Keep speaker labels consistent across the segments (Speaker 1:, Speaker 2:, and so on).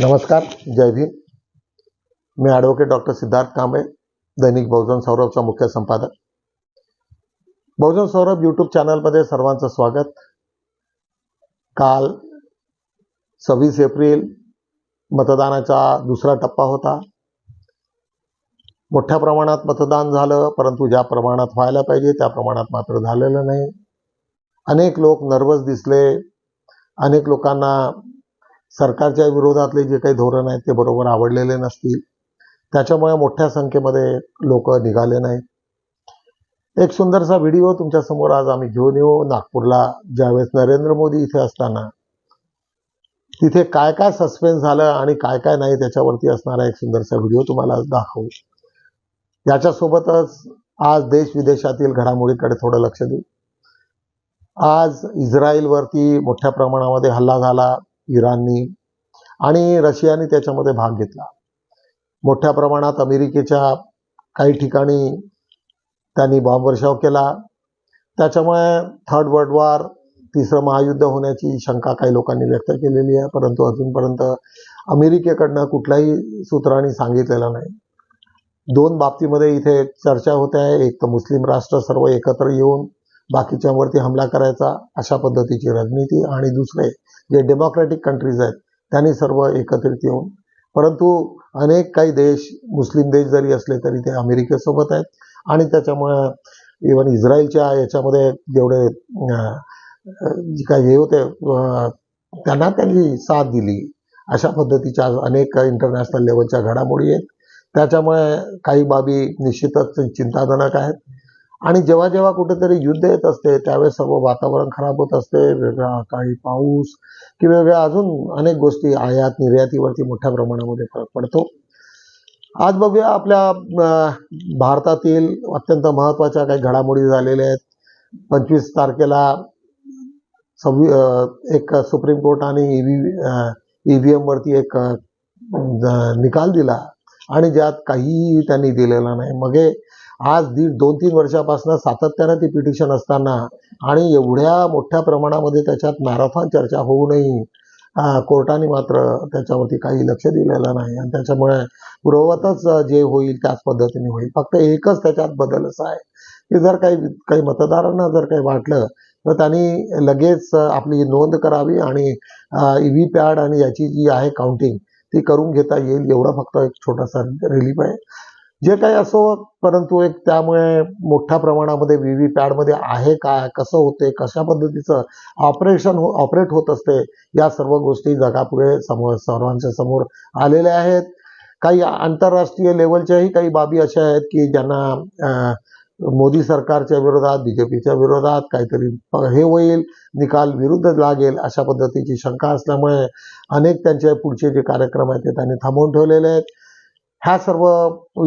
Speaker 1: नमस्कार जय भीम. मी ॲडव्होकेट डॉक्टर सिद्धार्थ कांबळे दैनिक बहुजन सौरभचा मुख्य संपादक. बहुजन सौरभ यूट्यूब चॅनलमध्ये सर्वांचं स्वागत. काल सव्वीस एप्रिल मतदानाचा दुसरा टप्पा होता. मोठ्या प्रमाणात मतदान झालं परंतु ज्या प्रमाणात व्हायला पाहिजे त्या प्रमाणात मात्र झालेलं नाही. अनेक लोक नर्वस दिसले. अनेक लोकांना सरकारच्या विरोधातले जे काही धोरण आहेत ते बरोबर आवडलेले नसतील. त्याच्यामुळे मोठ्या संख्येमध्ये लोक निघाले नाहीत. एक सुंदरसा व्हिडिओ तुमच्यासमोर आज आम्ही घेऊन येऊ. नागपूरला ज्यावेळेस नरेंद्र मोदी इथे असताना. तिथे काय काय सस्पेन्स झालं आणि काय काय नाही त्याच्यावरती असणारा एक सुंदरसा व्हिडिओ तुम्हाला दाखवू. याच्यासोबतच आज देश विदेशातील घडामोडीकडे थोडं लक्ष देऊ. आज इस्रायलवरती मोठ्या प्रमाणामध्ये हल्ला झाला. इराणनी आणि रशियाने त्याच्यामध्ये भाग घेतला. मोठ्या प्रमाणात अमेरिकेच्या काही ठिकाणी त्यांनी बॉम्बवर्षाव केला. त्याच्यामुळे थर्ड वर्ल्ड वॉर तिसरं महायुद्ध होण्याची शंका काही लोकांनी व्यक्त केलेली आहे परंतु अजूनपर्यंत अमेरिकेकडनं कुठल्याही सूत्रांनी सांगितलेलं नाही. दोन बाबतीमध्ये इथे चर्चा होते आहे. एक तर मुस्लिम राष्ट्र सर्व एकत्र येऊन बाकीच्यांवरती हमला करायचा अशा पद्धतीची रणनीती आणि दुसरे जे डेमोक्रॅटिक कंट्रीज आहेत त्यांनी सर्व एकत्रित येऊन परंतु अनेक काही देश मुस्लिम देश जरी असले तरी ते अमेरिकेसोबत आहेत. आणि त्याच्यामुळे इवन इस्रायलच्या याच्यामध्ये जेवढे जे काही हे होते त्यांना त्यांनी साथ दिली. अशा पद्धतीच्या अनेक इंटरनॅशनल लेवलच्या घडामोडी आहेत. त्याच्यामुळे काही बाबी निश्चितच चिंताजनक आहेत. आणि जेव्हा जेव्हा कुठेतरी युद्ध येत असते त्यावेळेस सर्व वातावरण खराब होत असते वेगळा काही पाऊस किंवा वेगळ्या अजून अनेक गोष्टी आयात निर्यातीवरती मोठ्या प्रमाणामध्ये फरक पडतो. आज बघूया आपल्या भारतातील अत्यंत महत्त्वाच्या काही घडामोडी झालेल्या आहेत. पंचवीस तारखेला सव्वी एक सुप्रीम कोर्ट आणि ईव्ही ईव्हीएम वरती एक निकाल दिला आणि ज्यात काहीही त्यांनी दिलेला नाही. मगे आज दीड दोन तीन वर्षापासून सातत्यानं ती पिटिशन असताना आणि एवढ्या मोठ्या प्रमाणामध्ये त्याच्यात मॅरेथॉन चर्चा होऊनही कोर्टाने मात्र त्याच्यावरती काही लक्ष दिलेलं नाही. आणि त्याच्यामुळे पूर्ववतच जे होईल त्याच पद्धतीने होईल. फक्त एकच त्याच्यात बदल असा आहे की जर काही काही मतदारांना जर काही वाटलं तर त्यांनी लगेच आपली नोंद करावी आणि ईव्ही पॅड आणि याची जी आहे काउंटिंग ती करून घेता येईल. एवढा फक्त एक छोटासा रिलीफ आहे. जे काही असो परंतु एक त्यामुळे मोठ्या प्रमाणामध्ये व्ही व्ही पॅडमध्ये आहे काय कसं होते कशा पद्धतीचं ऑपरेशन हो ऑपरेट होत असते या सर्व गोष्टी जगापुढे समोर सर्वांच्या समोर आलेल्या आहेत. काही आंतरराष्ट्रीय लेवलच्याही काही बाबी अशा आहेत की ज्यांना मोदी सरकारच्या विरोधात बीजेपीच्या विरोधात काहीतरी हे होईल निकाल विरुद्ध लागेल अशा पद्धतीची शंका असल्यामुळे अनेक त्यांचे पुढचे जे कार्यक्रम आहेत ते त्यांनी थांबवून ठेवलेले आहेत. ह्या सर्व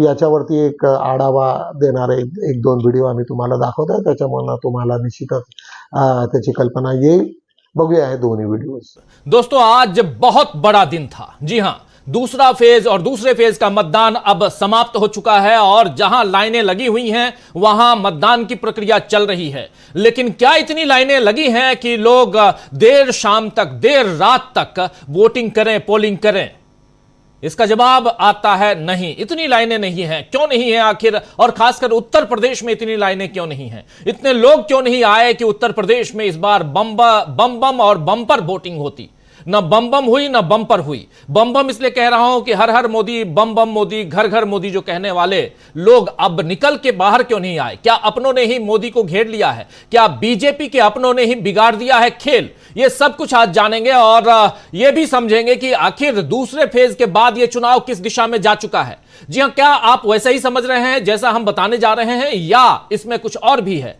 Speaker 1: याच्यावरती एक आढावा देणारे एक दोन व्हिडिओ आम्ही तुम्हाला दाखवत आहे. त्याच्यामुळे तुम्हाला निश्चितच त्याची कल्पना येईल. बघूया हे दोन्ही व्हिडिओज
Speaker 2: दोस्तों, आज बहुत बड़ा दिन था। जी हाँ दूसरा फ़ेज़ और दूसरे फ़ेज़ का मतदान अब समाप्त हो चुका है और जहाँ लाइनें लगी हुई हैं, वहाँ मतदान की प्रक्रिया चल रही है। लेकिन क्या इतनी लाइनें लगी हैं कि लोग, देर शाम तक, देर रात तक वोटिंग करें पोलिंग करें। इसका जवाब आता है नहीं। इतनी लाइनें नहीं हैं। क्यों नहीं है आखिर? और खासकर उत्तर प्रदेश में इतनी लाइनें क्यों नहीं हैं? इतने लोग क्यों नहीं आए कि उत्तर प्रदेश में इस बार बम बम और बम्पर वोटिंग होती? न बम बम हुई, न बम्पर हुई। बम बम इसलिए कह रहा हूँ कि हर हर मोदी, बम बम मोदी, घर घर मोदी जो कहने वाले, लोग अब निकल के बाहर क्यों नहीं आए? क्या अपनों ने ही मोदी को घेर लिया है? क्या बीजेपी के अपनों ने ही बिगाड़ दिया है खेल? ये सब कुछ आज जानेंगे और ये भी समझेंगे कि आखिर दूसरे फ़ेज़ के बाद ये चुनाव किस दिशा में जा चुका है। जी हाँ, क्या आप वैसा ही समझ रहे हैं, जैसा हम बताने जा रहे हैं, या इसमें कुछ और भी है?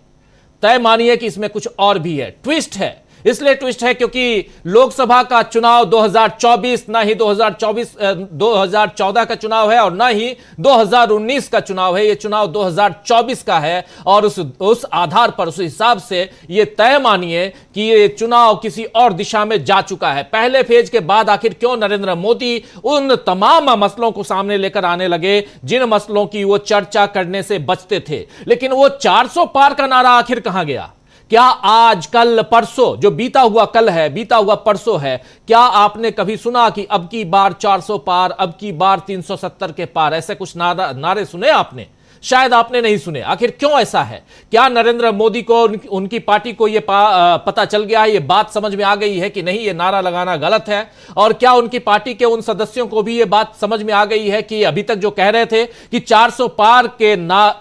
Speaker 2: तय मानिए कि इसमें कुछ और भी है। ट्विस्ट है। इसलिए ट्विस्ट है क्योंकि लोकसभा का चुनाव 2024 ना ही 2024 अ, 2014 का चुनाव है और ना ही 2019 का चुनाव है। ये चुनाव 2024 का है और उस उस आधार पर उस हिसाब से ये तय मानिए कि ये चुनाव किसी और दिशा में जा चुका है। पहले फ़ेज़ के बाद आखिर क्यों नरेंद्र मोदी उन तमाम मसलों को सामने लेकर आने लगे जिन मसलों की वो चर्चा करने से बचते थे? लेकिन वो 400 पार का नारा आखिर कहाँ गया? क्या आज कल परसों, जो बीता हुआ कल है, बीता हुआ परसों है, क्या आपने कभी सुना कि अब की बार 400 पार, अब की बार 370 के पार, ऐसे कुछ नारा नारे सुने आपने? शायद आपने नहीं सुने। आखिर क्यों ऐसा है? क्या नरेंद्र मोदी को उनकी पार्टी को यह पता चल गया है? ये बात समझ में आ गई है कि नहीं? ये नारा लगाना गलत है। और क्या उनकी पार्टी के उन सदस्यों को भी ये बात समझ में आ गई है कि अभी तक जो कह रहे थे कि 400 पार के ना,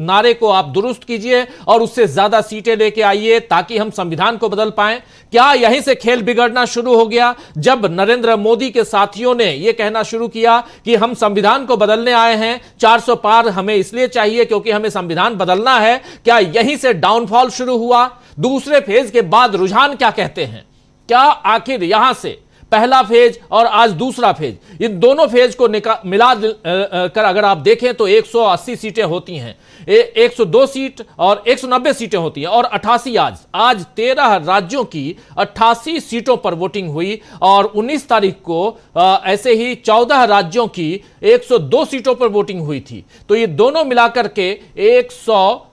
Speaker 2: नारे को आप दुरुस्त कीजिए और उससे ज़्यादा सीटें लेके आइए ताकि हम संविधान को बदल पाए। क्या यहीं से खेल बिगड़ना शुरू हो गया? जब नरेंद्र मोदी के साथियों ने यह कहना शुरू किया कि हम संविधान को बदलने आए हैं 400 पार हमें इसलिए चाहिए क्योंकि हमें संविधान बदलना है। क्या यहीं से डाउनफॉल शुरू हुआ? दूसरे फेज के बाद रुझान क्या कहते हैं? क्या आखिर यहां से पहला फ़ेज़ और आज दूसरा फ़ेज़। इन दोनों फ़ेज़ को मिला कर अगर आप देखें तो 180 सीटें होती हैं। ए, 102 सीट और 190 सीटें होती हैं। और 88 आज। आज 13 राज्यों की 88 सीटों पर वोटिंग हुई और 19 तारीख को ऐसे ही 14 राज्यों की 102 सीटों पर वोटिंग हुई थी। तो ये दोनों मिलाकर के 100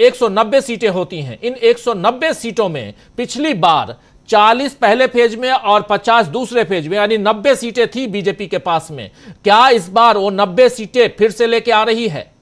Speaker 2: 190 सीटें होती हैं। इन 190 सीटों में पिछली बार 40 पहले फ़ेज़ में और 50 दूसरे फ़ेज़ में, यानी 90 सीटें थी बीजेपी के पास में। क्या इस बार वो 90 सीटें फिर से लेके आ रही है?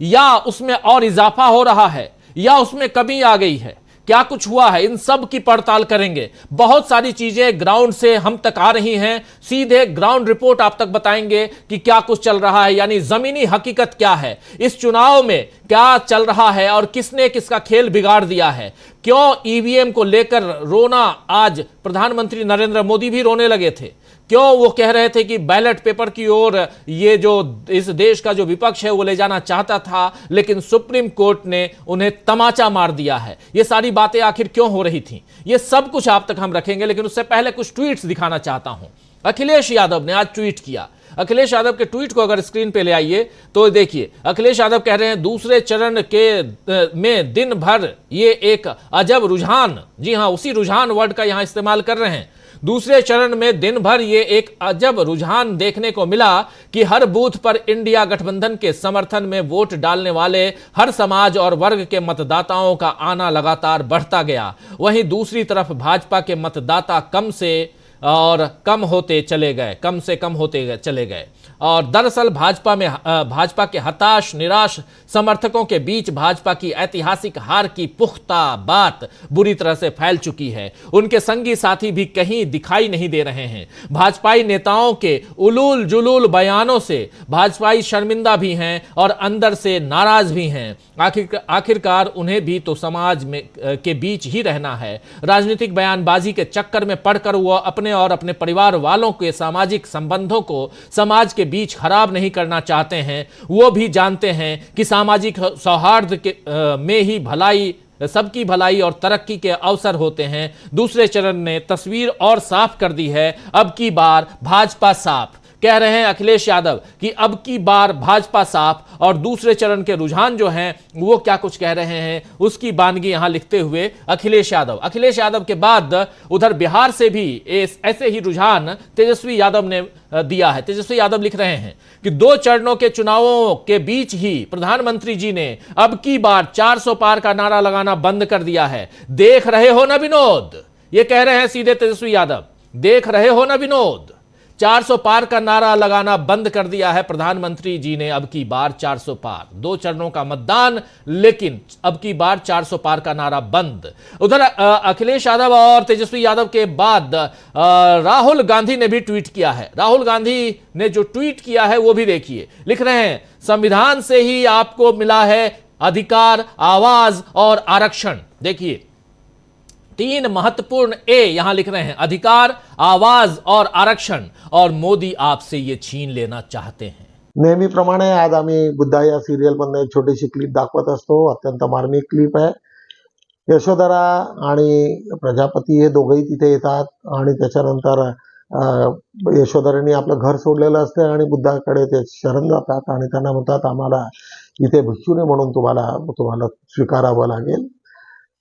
Speaker 2: या उसमें और इजाफा हो रहा है? या उसमें कमी आ गई है? क्या कुछ हुआ है? इन सब की पड़ताल करेंगे। बहुत सारी चीज़ें ग्राउंड से हम तक आ रही हैं। सीधे ग्राउंड रिपोर्ट आप तक बताएँगे कि क्या कुछ चल रहा है, यानी जमीनी हकीकत क्या है? इस चुनाव में क्या चल रहा है और किसने किसका खेल बिगाड़ दिया है? क्यों ईवीएम को लेकर रोना आज प्रधानमंत्री नरेंद्र मोदी भी रोने लगे थे? क्यों वो कह रहे थे कि बैलेट पेपर की ओर ये जो इस देश का जो विपक्ष है वो ले जाना चाहता था, लेकिन सुप्रीम कोर्ट ने उन्हें तमाचा मार दिया है। ये सारी बातें आखिर क्यों हो रही थी? ये सब कुछ आप तक हम रखेंगे, लेकिन उससे पहले कुछ ट्वीट्स दिखाना चाहता हूँ। अखिलेश यादव ने आज ट्वीट किया। अखिलेश यादव के ट्वीट को अगर स्क्रीन पे ले आइए तो देखिए, अखिलेश यादव कह रहे हैं, दूसरे चरण के में दिन भर ये एक अजब रुझान, जी हाँ, उसी रुझान वर्ड का यहाँ इस्तेमाल कर रहे हैं। दूसरे चरण में दिन भर ये एक अजब रुझान देखने को मिला कि हर बूथ पर इंडिया गठबंधन के समर्थन में वोट डालने वाले हर समाज और वर्ग के मतदाताओं का आना लगातार बढ़ता गया। वहीं दूसरी तरफ़ भाजपा के मतदाता कम से और कम होते चले गए, कम से कम होते चले गए। और दरअसल भाजपा में भाजपा के हताश, निराश समर्थकों के बीच भाजपा की ऐतिहासिक हार की पुख्ता बात बुरी तरह से फैल चुकी है। उनके संगी साथी भी कहीं दिखाई नहीं दे रहे हैं। भाजपाई नेताओं के उलूल जुलूल बयानों से भाजपाई शर्मिंदा भी हैं और अंदर से नाराज़ भी हैं। आखिर, आखिरकार उन्हें भी तो समाज में के बीच ही रहना है। राजनीतिक बयानबाजी के चक्कर में पड़कर वह अपने और अपने परिवार वालों के सामाजिक संबंधों को समाज के बीच खराब नहीं करना चाहते हैं वो भी जानते हैं कि सामाजिक सौहार्द के आ, में ही भलाई सबकी भलाई और तरक्की के अवसर होते हैं। दूसरे चरण ने तस्वीर और साफ़ कर दी है। अब की बार भाजपा साफ़। कह रहे हैं अखिलेश यादव कि अब की बार भाजपा साफ़ और दूसरे चरण के रुझान जो हैं, वो क्या कुछ कह रहे हैं? उसकी बानगी यहाँ लिखते हुए अखिलेश यादव। अखिलेश यादव के बाद उधर बिहार से भी ऐसे ही रुझान तेजस्वी यादव ने दिया है। तेजस्वी यादव लिख रहे हैं कि दो चरणों के चुनावों के बीच ही प्रधानमंत्री जी ने अब की बार 400 पार का नारा लगाना बंद कर दिया है। देख रहे हो ना विनोद? ये कह रहे हैं सीधे तेजस्वी यादव। देख रहे हो ना विनोद? 400 पार का नारा लगाना बंद कर दिया है। प्रधानमंत्री जी ने अब की बार 400 पार। दो चरणों का मतदान, लेकिन अब की बार 400 पार का नारा बंद। उधर अखिलेश यादव और तेजस्वी यादव के बाद राहुल गांधी ने भी ट्वीट किया है। राहुल गांधी ने जो ट्वीट किया है, वो भी देखिए। लिख रहे हैं, संविधान से ही आपको मिला है अधिकार, आवाज़ और आरक्षण। देखिए तीन महत्वपूर्ण ए यहाँ लिख रहे हैं, अधिकार, आवाज़ और आरक्षण। और मोदी आपसे ये छीन लेना चाहते हैं।
Speaker 1: नेहमीप्रमाणे आज आम्ही बुद्धा या सिरियल मधनं एक छोटीशी क्लिप दाखवत अत्यंत मार्मिक क्लिप आहे. यशोधरा आणि प्रजापती हे दोघंही तिथे येतात आणि त्याच्यानंतर यशोधरांनी आपलं घर सोडलेलं असते आणि ते शरण जातात आणि त्यांना म्हणतात, आम्हाला इथे भिक्षुने म्हणून तुम्हाला तुम्हाला स्वीकारावं लागेल.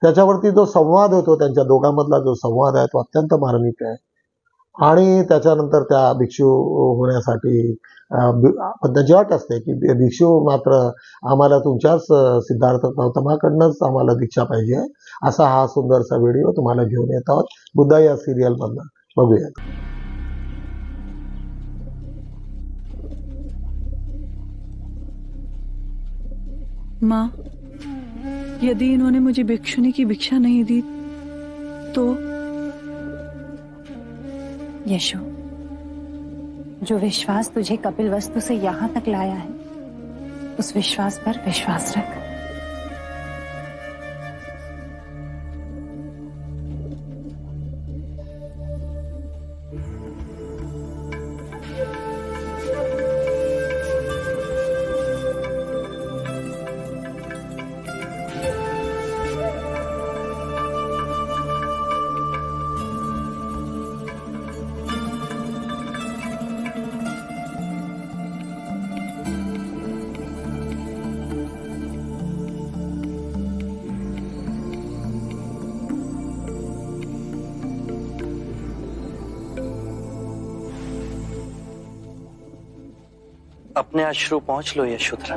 Speaker 1: त्याच्यावरती जो संवाद होतो त्यांच्या दोघांमधला जो संवाद आहे तो अत्यंत मार्मिक आहे. आणि त्याच्यानंतर त्या भिक्षू होण्यासाठी अं, अट असते की भिक्षू मात्र आम्हाला तुमच्याच सिद्धार्थ गौतमाकडनंच आम्हाला दीक्षा पाहिजे. असा हा सुंदरसा व्हिडिओ तुम्हाला घेऊन येत आहोत. बुद्धा या सिरियलमधनं. बघूयात.
Speaker 3: मा यदि इन्होंने मुझे भिक्षुनी की भिक्षा नहीं दी तो
Speaker 4: यशो, जो विश्वास तुझे कपिल वस्तु से यहाँ तक लाया है, उस विश्वास पर विश्वास रख।
Speaker 5: अपने अश्रु पहुँच लो यशोधरा।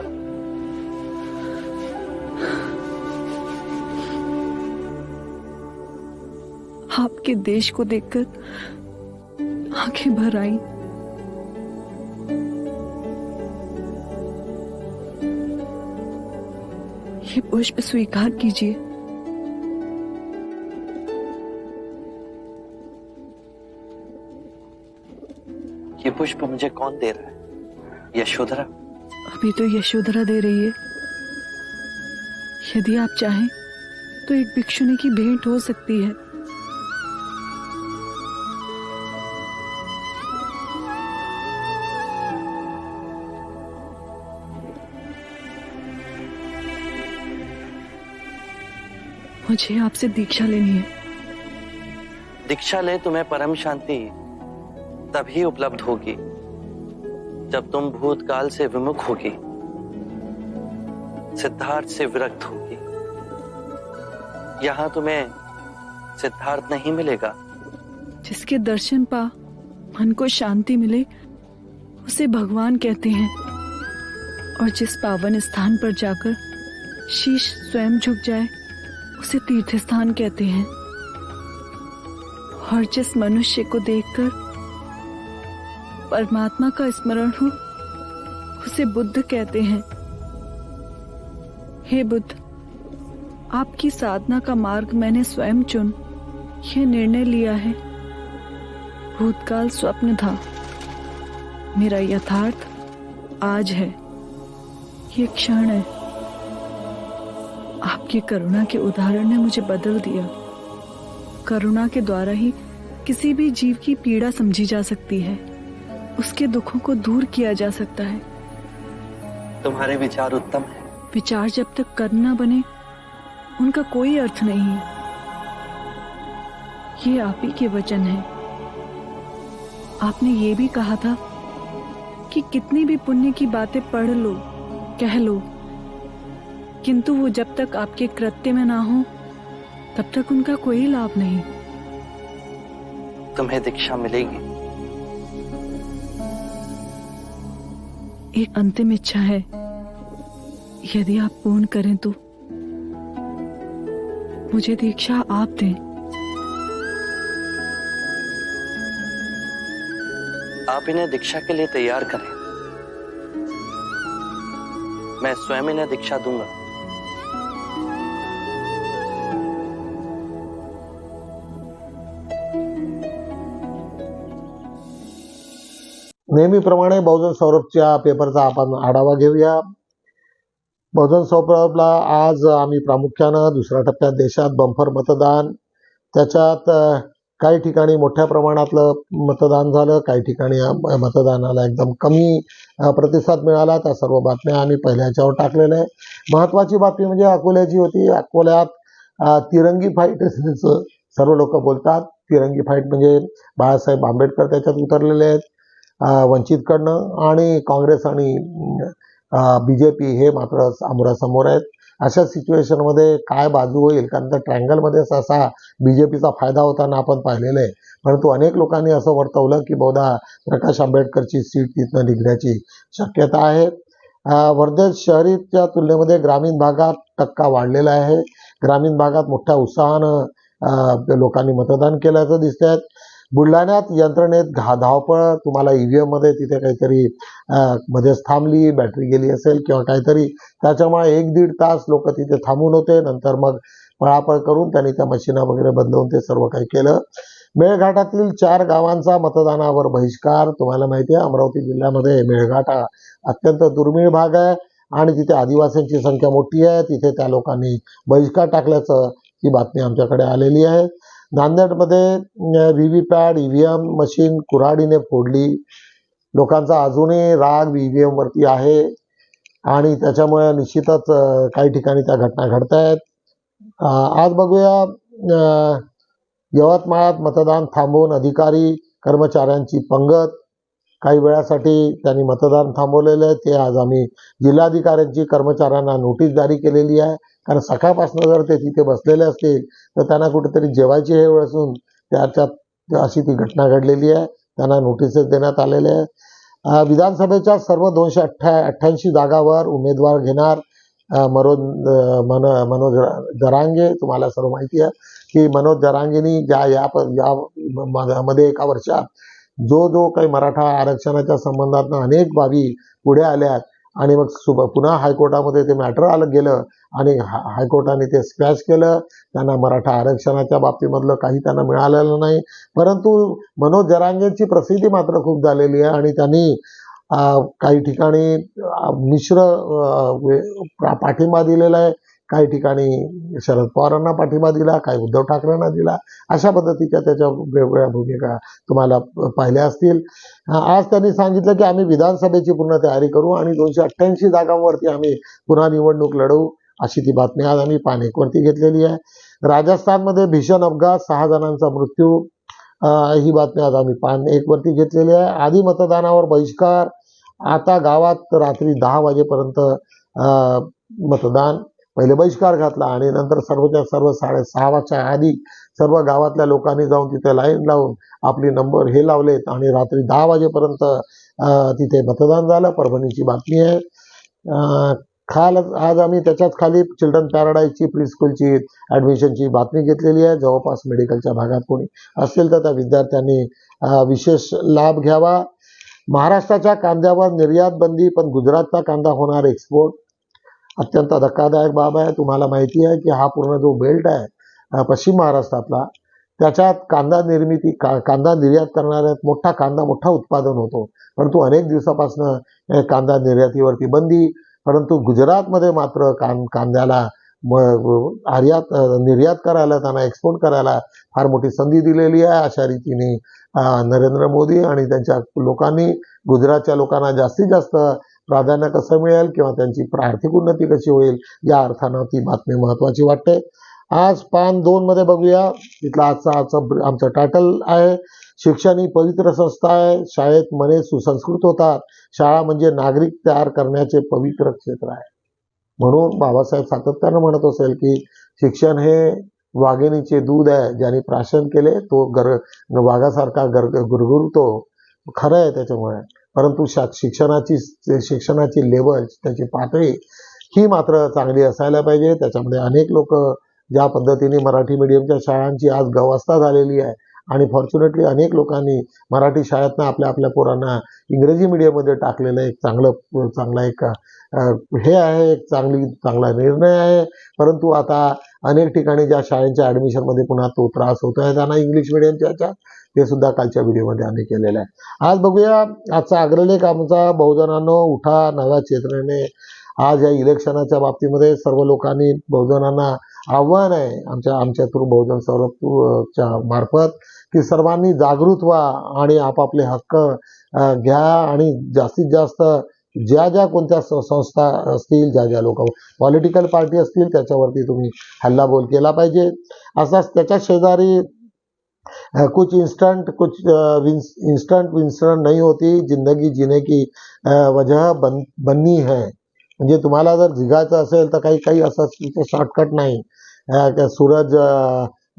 Speaker 3: आपके देश को देखकर आँखें भर आई। ये पुष्प स्वीकार कीजिए।
Speaker 5: ये पुष्प मुझे कौन दे रहा है? यशोधरा।
Speaker 3: अभी तो यशोधरा दे रही है। यदि आप चाहें तो एक भिक्षुनी की भेंट हो सकती है। मुझे आपसे दीक्षा लेनी है।
Speaker 5: दीक्षा ले तुम्हें परम शांति तभी उपलब्ध होगी। जब तुम भूतकाल से विमुख होगी, सिद्धार्थ से विरक्त होगी। यहाँ तुम्हें सिद्धार्थ नहीं मिलेगा।
Speaker 3: जिसके दर्शन पा, मन को शांति मिले, उसे भगवान कहते हैं। और जिस पावन स्थान पर जाकर शीश स्वयं झुक जाए, उसे तीर्थ स्थान कहते हैं। और जिस मनुष्य को देखकर परमात्मा का स्मरण हो, उसे बुद्ध कहते हैं। हे बुद्ध, आपकी साधना का मार्ग मैंने स्वयं चुन, यह निर्णय लिया है। भूतकाल स्वप्न था। मेरा यथार्थ आज है। ये क्षण है। आपकी करुणा के उदाहरण ने मुझे बदल दिया। करुणा के द्वारा ही किसी भी जीव की पीड़ा समझी जा सकती है। उसके दुखों को दूर किया जा सकता है।
Speaker 5: तुम्हारे विचार उत्तम है।
Speaker 3: विचार जब तक कर्म न बने उनका कोई अर्थ नहीं है। ये आप ही के वचन है। आपने ये भी कहा था कि कितनी भी पुण्य की बातें पढ़ लो कह लो किंतु वो जब तक आपके कृत्य में ना हो तब तक उनका कोई लाभ नहीं।
Speaker 5: तुम्हें दीक्षा मिलेगी।
Speaker 3: एक अंतिम इच्छा है। यदि आप पूर्ण करें तो मुझे दीक्षा आप दें।
Speaker 5: आप इन्हें दीक्षा के लिए तैयार करें। मैं स्वयं इन्हें दीक्षा दूँगा।
Speaker 1: नेहमीप्रमाणे बहुजन सौरभच्या पेपरचा आपण आढावा घेऊया. बहुजन सौरभला आज आम्ही प्रामुख्यानं दुसऱ्या टप्प्यात देशात बंफर मतदान त्याच्यात काही ठिकाणी मोठ्या प्रमाणातलं मतदान झालं काही ठिकाणी मतदानाला एकदम कमी प्रतिसाद मिळाला. त्या सर्व बातम्या आम्ही पहिल्या याच्यावर टाकलेल्या आहे महत्त्वाची बातमी म्हणजे अकोल्याची होती. अकोल्यात तिरंगी फाईट सर्व लोक बोलतात. तिरंगी फाईट म्हणजे बाळासाहेब आंबेडकर त्याच्यात उतरलेले आहेत. वंचितकडनं आणि काँग्रेस आणि बी जे पी हे मात्र आमोरासमोर आहेत. अशा सिच्युएशनमध्ये काय बाजू होईल? कारण त्या ट्रँगलमध्ये जे पीचा फायदा होताना आपण पाहिलेलं आहे. परंतु अनेक लोकांनी असं वर्तवलं की बहुधा प्रकाश आंबेडकरची सीट तिथनं निघण्याची शक्यता आहे. वर्धेत शहरीच्या तुलनेमध्ये ग्रामीण भागात टक्का वाढलेला आहे. ग्रामीण भागात मोठ्या उत्साहानं लोकांनी मतदान केल्याचं दिसत आहेत बुलढाण्यात यंत्रणेत घा धावपळ तुम्हाला ईव्हीएममध्ये तिथे काहीतरी मध्येच थांबली बॅटरी गेली असेल किंवा काहीतरी. त्याच्यामुळे एक दीड तास लोक तिथे थांबून होते. नंतर मग पळापळ करून त्यांनी त्या मशीना वगैरे बदलवून ते सर्व काही केलं. मेळघाटातील चार गावांचा मतदानावर बहिष्कार. तुम्हाला माहिती आहे अमरावती जिल्ह्यामध्ये मेळघाट हा अत्यंत दुर्मिळ भाग आहे आणि तिथे आदिवासींची संख्या मोठी आहे तिथे त्या लोकांनी बहिष्कार टाकल्याचं ही बातमी आमच्याकडे आलेली आहे. नांदेडमध्ये V V PAT EVM machine कुऱ्हाडीने फोडली. लोकांचा अजूनही राग ई व्ही एमवरती आहे आणि त्याच्यामुळे निश्चितच काही ठिकाणी त्या घटना घडत आहेत आज बघूया यवतमाळात मतदान थांबवून अधिकारी कर्मचाऱ्यांची पंगत. काही वेळासाठी त्यांनी मतदान थांबवलेलं आहे. ते आज आम्ही जिल्हाधिकाऱ्यांची कर्मचाऱ्यांना नोटीस जारी केलेली आहे. कारण सकाळपासून जर ते तिथे बसलेले असतील तर त्यांना कुठेतरी जेवायची हे वेळ असून त्याच्यात अशी ती घटना घडलेली आहे. त्यांना नोटिसेस देण्यात आलेले आहे विधानसभेच्या सर्व दोनशे अठ्ठ्या अठ्ठ्याऐंशी जागावर उमेदवार घेणार मनोज मन मनोज जरांगे तुम्हाला सर्व माहिती आहे की मनोज दरांगेनी ज्या या यामध्ये म- मध्ये एका वर्षात जो जो काही मराठा आरक्षणाच्या संबंधात अनेक बाबी पुढे आल्यात आणि मग सुब पुन्हा हायकोर्टामध्ये ते मॅटर आलं गेलं आणि हा- हायकोर्टाने ते स्क्रॅच केलं. त्यांना मराठा आरक्षणाच्या बाबतीमधलं काही त्यांना मिळालेलं नाही. परंतु मनोज जरांगेची प्रसिद्धी मात्र खूप झालेली आहे आणि त्यांनी काही ठिकाणी मिश्र पाठिंबा दिलेला आहे. काही ठिकाणी शरद पवारांना पाठिंबा दिला काही उद्धव ठाकरेंना दिला. अशा पद्धतीच्या त्याच्या वेगवेगळ्या भूमिका तुम्हाला पाहिल्या असतील. आज त्यांनी सांगितलं की आम्ही विधानसभेची पूर्ण तयारी करू आणि दोनशे अठ्ठ्याऐंशी जागांवरती आम्ही पुन्हा निवडणूक लढवू अशी ती बातमी आज आम्ही पानेकवरती घेतलेली आहे. राजस्थानमध्ये भीषण अपघात सहा जणांचा मृत्यू ही बातमी आज आम्ही पान एकवरती घेतलेली आहे. आधी मतदानावर बहिष्कार आता गावात रात्री दहा वाजेपर्यंत मतदान. पहिले बहिष्कार घातला आणि नंतर सर्वच्या सर्व साडेसहा वाजच्या आधी सर्व गावातल्या लोकांनी जाऊन तिथे लाईन लावून आपली नंबर हे लावलेत आणि रात्री दहा वाजेपर्यंत तिथे मतदान झालं. परभणीची बातमी आहे. खाल आज आम्ही त्याच्याच खाली चिल्ड्रन पॅराडाईजची प्री स्कूलची ॲडमिशनची बातमी घेतलेली आहे. जवळपास मेडिकलच्या भागात कोणी असेल तर त्या विद्यार्थ्यांनी विशेष लाभ घ्यावा. महाराष्ट्राच्या कांद्यावर निर्यात बंदी पण गुजरातचा कांदा होणार एक्सपोर्ट अत्यंत धक्कादायक बाब आहे. तुम्हाला माहिती आहे की हा पूर्ण जो बेल्ट आहे पश्चिम महाराष्ट्रातला त्याच्यात कांदा निर्मिती का कांदा निर्यात करणाऱ्यात मोठा कांदा मोठा उत्पादन होतो. परंतु अनेक दिवसापासून कांदा निर्यातीवरती बंदी परंतु गुजरातमध्ये मात्र कां कांद्याला आर्यात निर्यात करायला त्यांना एक्सपोर्ट करायला फार मोठी संधी दिलेली आहे. अशा रीतीने नरेंद्र मोदी आणि त्यांच्या लोकांनी गुजरातच्या लोकांना जास्तीत जास्त प्राधान्य कसं मिळेल किंवा त्यांची आर्थिक उन्नती कशी होईल या अर्थानं ती बातमी महत्वाची वाटते. आज पान दोन मध्ये बघूया. तिथला आजचा आजचा आमचा आमचं टायटल आहे शिक्षण ही पवित्र संस्था आहे. शाळेत मने सुसंस्कृत होतात. शाळा म्हणजे नागरिक तयार करण्याचे पवित्र क्षेत्र आहे. म्हणून बाबासाहेब सातत्यानं म्हणत असेल की शिक्षण हे वाघिणीचे दूध आहे. ज्याने प्राशन केले तो गर वाघासारखा गर गुरगुरतो. खरं आहे त्याच्यामुळे. परंतु शा शिक्षणाची शिक्षणाची लेवल त्याची पातळी ही मात्र चांगली असायला पाहिजे. त्याच्यामध्ये अनेक लोक ज्या पद्धतीने मराठी मीडियमच्या शाळांची आज गवस्था झालेली आहे आणि फॉर्च्युनेटली अनेक लोकांनी मराठी शाळेतनं आपल्या आपल्या पोरांना इंग्रजी मीडियममध्ये टाकलेलं एक चांगलं चांगला एक हे आहे एक चांगली चांगला निर्णय आहे. परंतु आता अनेक ठिकाणी ज्या शाळेंच्या ॲडमिशनमध्ये पुन्हा तो त्रास होतो आहे त्यांना इंग्लिश मिडियमच्या ते सुद्धा कालच्या व्हिडिओमध्ये आम्ही केलेलं आहे. आज बघूया आजचा अग्रलेख आमचा बहुजनांनो उठा नव्या चेतनेने. आज या इलेक्शनाच्या बाबतीमध्ये सर्व लोकांनी बहुजनांना आव्हान आहे आमच्या आमच्या थ्रू बहुजन सौरभच्या मार्फत की सर्वांनी जागृत व्हा आणि आपापले हक्क घ्या आणि जास्तीत जास्त ज्या ज्या कोणत्या संस्था असतील ज्या ज्या लोक पॉलिटिकल पार्टी असतील त्याच्यावरती तुम्ही हल्लाबोल केला पाहिजे. असाच त्याच्या शेजारी कुछ इंस्टेंट कुछ इंस्टेंट विंस्टेंट नहीं होती जिंदगी जीने की वजह बन बननी है। म्हणजे तुम्हाला जर झिगायचं असेल तर काही काही असं शॉर्टकट नाही. सूरज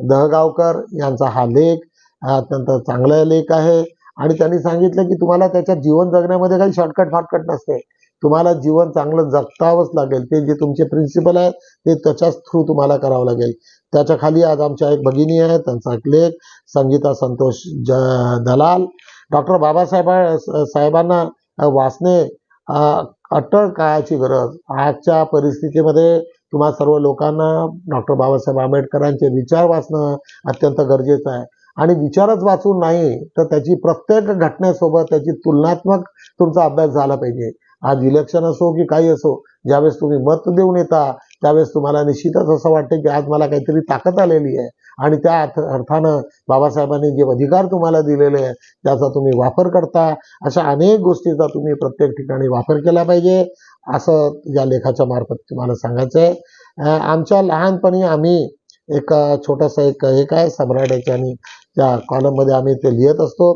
Speaker 1: दहगावकर यांचा हा लेख अत्यंत चांगला लेख आहे. आणि त्यांनी सांगितलं की तुम्हाला त्याच्यात जीवन जगण्यामध्ये काही शॉर्टकट फाटकट नसते. तुम्हाला जीवन चांगलं जगतावंच लागेल. ते जे तुमचे प्रिन्सिपल आहेत ते त्याच्याच थ्रू तुम्हाला करावं लागेल. त्याच्याखाली आज आमच्या एक भगिनी आहे त्यांचा एक लेख संगीता संतोष ज दलाल. डॉक्टर बाबासाहेब साहेबांना वाचणे अटळ काळाची गरज. आजच्या परिस्थितीमध्ये तुम्हा सर्व लोकांना डॉक्टर बाबासाहेब आंबेडकरांचे विचार वाचणं अत्यंत गरजेचं आहे. आणि विचारच वाचून नाही तर त्याची प्रत्येक घटनेसोबत त्याची तुलनात्मक तुमचा अभ्यास झाला पाहिजे. आज इलेक्शन असो की काही असो ज्यावेळेस तुम्ही मत देऊन येता त्यावेळेस तुम्हाला निश्चितच असं वाटतं की आज मला काहीतरी ताकद आलेली आहे. आणि त्या अर्थ अर्थानं बाबासाहेबांनी जे अधिकार तुम्हाला दिलेले आहे त्याचा तुम्ही वापर करता. अशा अनेक गोष्टीचा तुम्ही प्रत्येक ठिकाणी वापर केला पाहिजे असं या लेखाच्या मार्फत तुम्हाला सांगायचं आहे आमच्या लहानपणी आम्ही एक छोटासा एक हे काय सम्राट याच्यानी त्या कॉलममध्ये आम्ही ते लिहित असतो.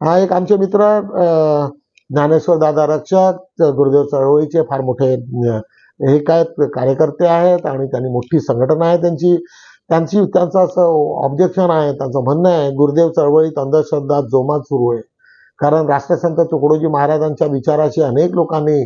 Speaker 1: हा एक आमचे मित्र ज्ञानेश्वर दादा रक्षक गुरुदेव चळवळीचे फार मोठे हे काय कार्यकर्ते आहेत आणि त्यांनी मोठी संघटना आहे त्यांची. त्यांची त्यांचं असं ऑब्जेक्शन आहे त्यांचं म्हणणं आहे गुरुदेव चळवळीत अंधश्रद्धा जोमात सुरू आहे. कारण राष्ट्रसंत तुकडोजी महाराजांच्या विचाराशी अनेक लोकांनी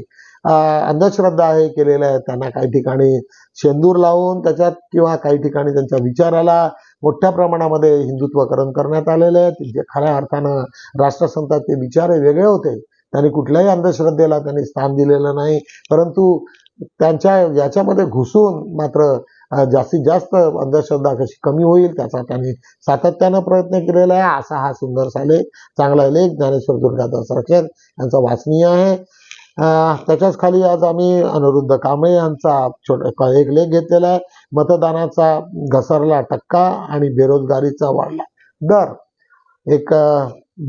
Speaker 1: अंधश्रद्धा हे केलेलं आहे. त्यांना काही ठिकाणी शेंदूर लावून त्याच्यात किंवा काही ठिकाणी त्यांच्या विचाराला मोठ्या प्रमाणामध्ये हिंदुत्वकरण करण्यात आलेलं आहे. जे खऱ्या अर्थानं राष्ट्रसंतांचे विचार हे वेगळे होते. त्यांनी कुठल्याही अंधश्रद्धेला त्यांनी स्थान दिलेलं नाही. परंतु त्यांच्या याच्यामध्ये घुसून मात्र जास्तीत जास्त अंधश्रद्धा कशी कमी होईल त्याचा त्यांनी सातत्यानं प्रयत्न केलेला आहे. असा हा सुंदर लेख चांगला लेख ज्ञानेश्वर दुर्गादास रक्षक यांचा वाचनीय आहे. त्याच्याच खाली आज आम्ही अनिरुद्ध कांबळे यांचा छोटा एक लेख घेतलेला आहे. मतदानाचा घसरला टक्का आणि बेरोजगारीचा वाढला दर. एक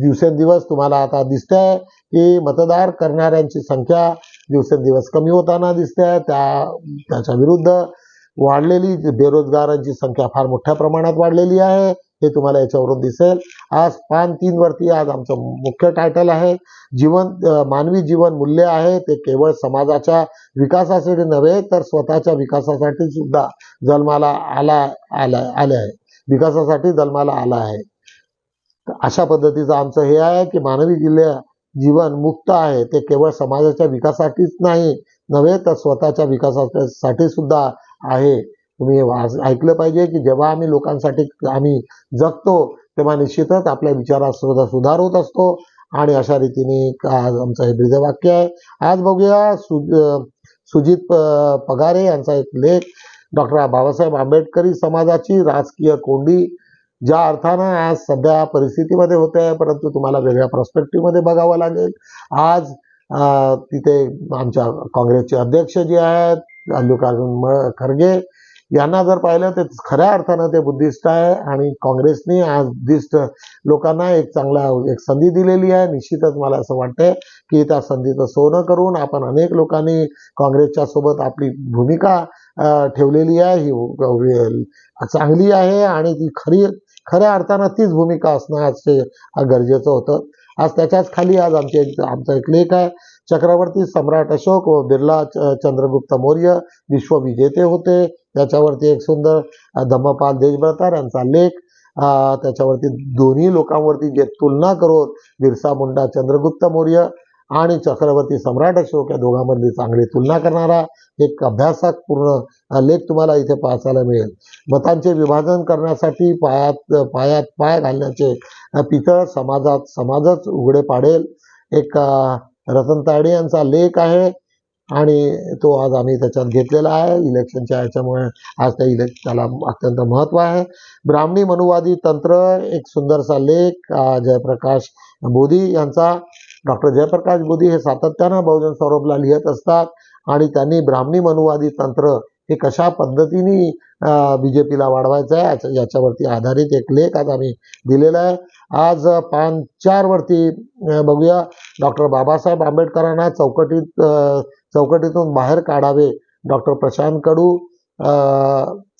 Speaker 1: दिवसेंदिवस तुम्हाला आता दिसतंय की मतदार करणाऱ्यांची संख्या दिवसेंदिवस कमी होताना दिसते त्या त्याच्या विरुद्ध वाढलेली बेरोजगारांची संख्या फार मोठ्या प्रमाणात वाढलेली आहे. हे तुम्हाला याच्यावरून दिसेल. आज पान तीन वरती आज आमचं मुख्य टायटल आहे. जीवन मानवी जीवन मूल्य आहे. ते केवळ समाजाच्या विकासासाठी नव्हे तर स्वतःच्या विकासासाठी सुद्धा जन्माला आला आला आले आहे. विकासासाठी जन्माला आला आहे. अशा पद्धतीचं आमचं हे आहे की मानवी जिल्ह्या जीवन मुक्त आहे. ते केवळ समाजाच्या विकासासाठीच नाही नव्हे तर स्वतःच्या विकासासाठी सुद्धा आहे. तुम्ही ऐकलं पाहिजे की जेव्हा आम्ही लोकांसाठी आम्ही जगतो तेव्हा निश्चितच आपल्या विचारात सुधार होत असतो. आणि अशा रीतीने आज आमचं हे ब्रीदवाक्य आहे. आज बघूया सु सुजित पगारे यांचा एक लेख. डॉक्टर बाबासाहेब आंबेडकरी समाजाची राजकीय कोंडी ज्या अर्थानं आज सध्या परिस्थितीमध्ये होते आहे परंतु तुम्हाला वेगळ्या प्रॉस्पेक्टिव्हमध्ये बघावं लागेल. आज तिथे आमच्या काँग्रेसचे अध्यक्ष जे आहेत मल्लिकार्जुन खरगे यांना जर पाहिलं तर खऱ्या अर्थानं ते बुद्धिस्ट आहे आणि काँग्रेसने आज बुद्धिस्ट लोकांना एक चांगला एक संधी दिलेली आहे. निश्चितच मला असं वाटतंय की त्या संधीचं सोनं करून आपण अनेक लोकांनी काँग्रेसच्या सोबत आपली भूमिका ठेवलेली आहे. ही चांगली आहे आणि ती खरी खऱ्या अर्थानं तीच भूमिका असणं आज गरजेचं होतं. आज त्याच्याच खाली आज आमचे आमचा एक लेख आहे. चक्रवर्ती सम्राट अशोक व बिर्ला च- चंद्रगुप्त मौर्य विश्वविजेते होते. त्याच्यावरती एक सुंदर धम्मपाल देशभ्रतार यांचा लेख त्याच्यावरती दोन्ही लोकांवरती जे तुलना करून बिरसा मुंडा चंद्रगुप्त मौर्य आणि चक्रवर्ती सम्राट अशोक या दोघांमधली चांगली तुलना करणारा एक अभ्यासक पूर्ण लेख तुम्हाला इथे पाहायला मिळेल. मतांचे विभाजन करण्यासाठी पायात पायात पाय घालण्याचे पितळ समाजात समाजच उघडे पाडेल. एक रतन ताडे यांचा लेख आहे आणि तो आज आम्ही त्याच्यात घेतलेला आहे. इलेक्शनच्या ह्याच्यामुळे आज त्या इलेक् त्याला अत्यंत महत्त्व आहे. ब्राह्मणी मनुवादी तंत्र एक सुंदरसा लेख जयप्रकाश बोधी यांचा. डॉक्टर जयप्रकाश बोधी हे सातत्यानं बहुजन सौरभला लिहित असतात आणि त्यांनी ब्राह्मणी मनुवादी तंत्र हे कशा पद्धतीने बी जे पीला वाढवायचं आहे याच्या- याच्यावरती आधारित एक लेख आज आम्ही दिलेला आहे. आज पान चारवरती बघूया. डॉक्टर बाबासाहेब आंबेडकरांना चौकटीत चौकटीतून बाहेर काढावे डॉक्टर प्रशांत कडू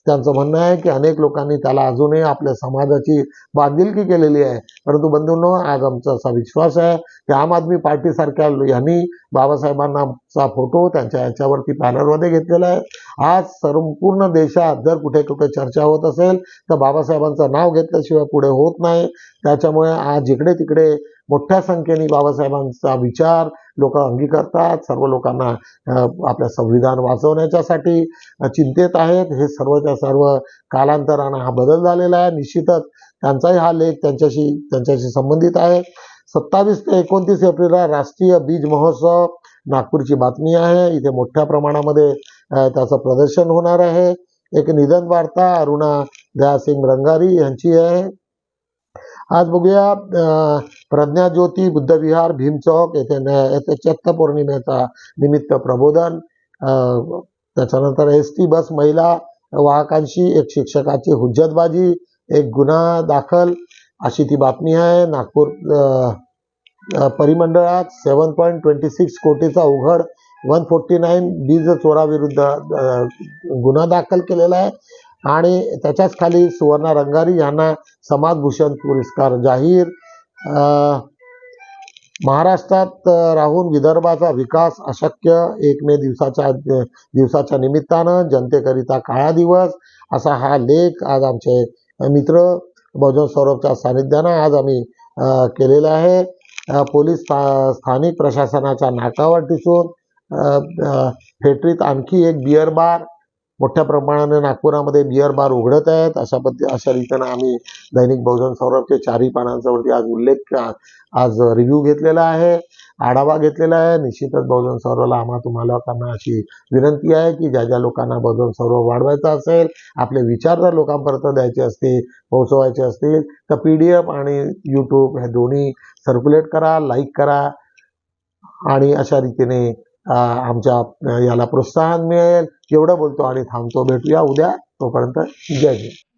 Speaker 1: त्यांचं म्हणणं आहे की अनेक लोकांनी त्याला अजूनही आपल्या समाजाची बांधिलकी केलेली आहे. परंतु बंधूंनो आज आमचा असा विश्वास आहे की आम आदमी पार्टीसारख्या यांनी बाबासाहेबांनाचा फोटो त्यांच्या याच्यावरती पॅनलमध्ये घेतलेला आहे. आज संपूर्ण देशात जर कुठे कुठे चर्चा होत असेल तर बाबासाहेबांचं नाव घेतल्याशिवाय पुढे होत नाही. त्याच्यामुळे आज जिकडे तिकडे मोठ्या संख्येने बाबासाहेबांचा विचार लोक अंगीकारतात. सर्व लोकांना आपल्या संविधान वाचवण्याच्यासाठी चिंतेत आहेत. हे सर्वच्या सर्व कालांतरानं हा बदल झालेला आहे. निश्चितच त्यांचाही हा लेख त्यांच्याशी त्यांच्याशी संबंधित आहे. सत्तावीस ते एकोणतीस एप्रिलला राष्ट्रीय बीज महोत्सव नागपूरची बातमी आहे. इथे मोठ्या प्रमाणामध्ये त्याचं प्रदर्शन होणार आहे. एक निधन वार्ता अरुणा दयासिंग रंगारी यांची आहे. आज बघूया प्रज्ञाज्योती बुद्धविहार भीमचौक येथे येथे चैत्र पौर्णिमेचा निमित्त प्रबोधन. त्याच्यानंतर एस टी बस महिला वाहकांशी एक शिक्षकाची हुज्जतबाजी एक गुन्हा दाखल. अशी ती बातमी आहे. नागपूर परिमंडळात सेवन पॉईंट ट्वेंटी सिक्स कोटीचा उघड वन फोर्टी नाईन बीज चोराविरुद्ध गुन्हा दाखल केलेला आहे. आणि त्याच्याच खाली सुवर्णा रंगारी यांना समाजभूषण पुरस्कार जाहीर. महाराष्ट्रात राहून विदर्भाचा विकास अशक्य एक मे दिवसाच्या दिवसाच्या निमित्तानं जनतेकरिता काळा दिवस असा हा लेख आज आमचे मित्र बहुजन सौरभच्या सानिध्यानं आज आम्ही केलेला आहे. पोलीस स्थानिक प्रशासनाच्या नाकावर दिसून अ, फेटरीत आणखी एक बिअर बार मोठ्या प्रमाणाने नागपुरामध्ये बिअर बार उघडत आहेत. अशा पद्धती अशा रीतीनं आम्ही दैनिक बहुजन सौरभचे चारही पानांच्यावरती आज उल्लेख आज रिव्ह्यू घेतलेला आहे. आढावा घेतलेला आहे. निश्चितच बहुजन सौरवला आम्हा तुम्हाला लोकांना अशी विनंती आहे की ज्या ज्या लोकांना बहुजन सौरव वाढवायचा असेल आपले विचार जर लोकांपर्यंत द्यायचे असतील पोहोचवायचे असतील तर पी डी एफ आणि यूट्यूब हे दोन्ही सर्क्युलेट करा लाईक करा आणि अशा रीतीने आमच्या याला प्रोत्साहन मिळेल. एवढं बोलतो आणि थांबतो. भेटूया उद्या. तोपर्यंत जय हिंद.